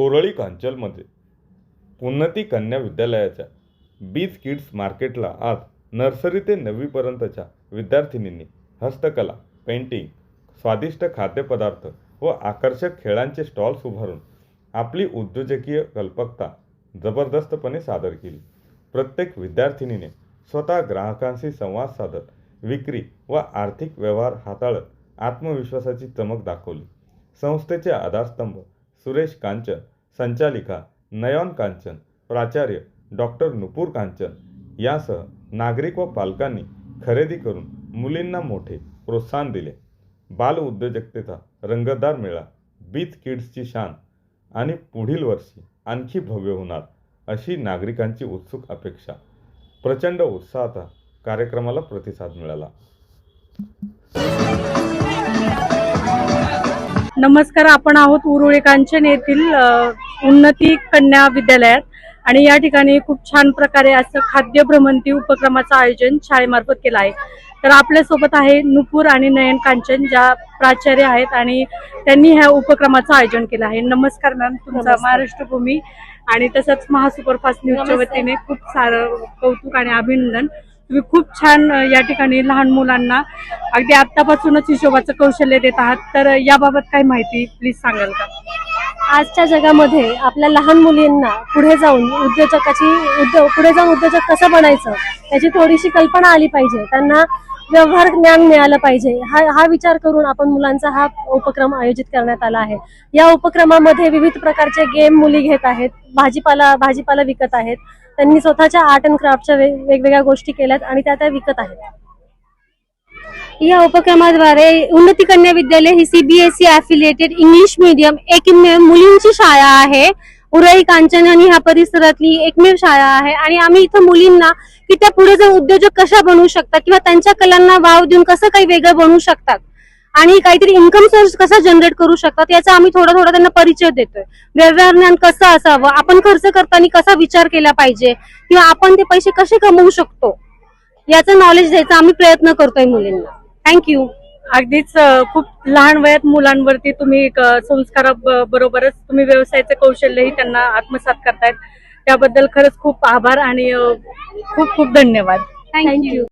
कोरळी कांचलमध्ये उन्नती कन्या विद्यालयाच्या बीज किड्स मार्केटला आज नर्सरी ते नववीपर्यंतच्या विद्यार्थिनींनी हस्तकला पेंटिंग स्वादिष्ट खाद्यपदार्थ व आकर्षक खेळांचे स्टॉल्स उभारून आपली उद्योजकीय कल्पकता जबरदस्तपणे सादर केली. प्रत्येक विद्यार्थिनीने स्वतः ग्राहकांशी संवाद साधत विक्री व आर्थिक व्यवहार हाताळत आत्मविश्वासाची चमक दाखवली. संस्थेचे आधारस्तंभ सुरेश कांचन संचालिका नयन कांचन प्राचार्य डॉक्टर नुपूर कांचन. यासह नागरिक व पालकांनी खरेदी करून मुलींना मोठे प्रोत्साहन दिले. बाल उद्योजकतेचा रंगतदार मेळा बीच किड्सची शान आणि पुढील वर्षी आणखी भव्य होणार अशी नागरिकांची उत्सुक अपेक्षा. प्रचंड उत्साहात कार्यक्रमाला प्रतिसाद मिळाला. नमस्कार आपण आहोत उरुळी कांचन येथील उन्नती कन्या विद्यालयात आणि या ठिकाणी खूप छान प्रकारे असं खाद्य भ्रमंती उपक्रमाचं आयोजन शाळेमार्फत केलं आहे तर आपल्यासोबत आहे नुपूर आणि नयन कांचन ज्या प्राचार्य आहेत आणि त्यांनी ह्या उपक्रमाचं आयोजन केलं आहे नमस्कार मॅम तुमचा. महाराष्ट्र भूमी आणि तसंच महासुपरफास्ट न्यूजच्या. वतीने खूप सारं कौतुक आणि अभिनंदन तुम्ही खूप छान या ठिकाणी लहान मुलांना अगदी आतापासूनच हिशोबाचं कौशल्य देत आहात. तर याबाबत काय माहिती प्लीज सांगाल का? आजच्या जगामध्ये आपल्या लहान मुलींना पुढे जाऊन उद्योजकाची उद्योग पुढे जाऊन उद्योजक कसं बनायचं याची थोडीशी कल्पना आली पाहिजे. त्यांना व्यवहार ज्ञान मिळालं पाहिजे. हा हा विचार करून आपण मुलांचा हा उपक्रम आयोजित करण्यात आला आहे. या उपक्रमामध्ये विविध प्रकारचे गेम मुली घेत आहेत. भाजीपाला भाजीपाला विकत आहेत. त्यांनी स्वतःच्या आर्ट अँड क्राफ्टच्या वेगवेगळ्या गोष्टी केल्यात आणि त्या त्या विकत आहेत. या उपक्रमाद्वारे उन्नती कन्या विद्यालय ही सीबीएसई अफिलिएटेड इंग्लिश मीडियम एकमेव मुलींची शाळा आहे. उरई कांचन आणि ह्या परिसरातली एकमेव शाळा आहे. आणि आम्ही इथं मुलींना की त्या पुढे जाऊन उद्योजक कशा बनवू शकतात किंवा त्यांच्या कलांना वाव देऊन कसं काही वेगळं बनवू शकतात? आणि काहीतरी इन्कम सोर्स कसा जनरेट करू शकतात? याचा आम्ही थोडा थोडा त्यांना परिचय देतोय. व्यवहार ज्ञान कसं असावं? आपण खर्च करताना कसा विचार केला पाहिजे? किंवा आपण ते पैसे कसे कमवू शकतो? याचं नॉलेज द्यायचा आम्ही प्रयत्न करतोय मुलींना. थँक्यू अगदीच खूप लहान वयात मुलांवरती तुम्ही संस्कारा बरोबरच तुम्ही व्यवसायाचं कौशल्यही त्यांना आत्मसात करतायत. त्याबद्दल खरंच खूप आभार आणि खूप खूप धन्यवाद. थँक्यू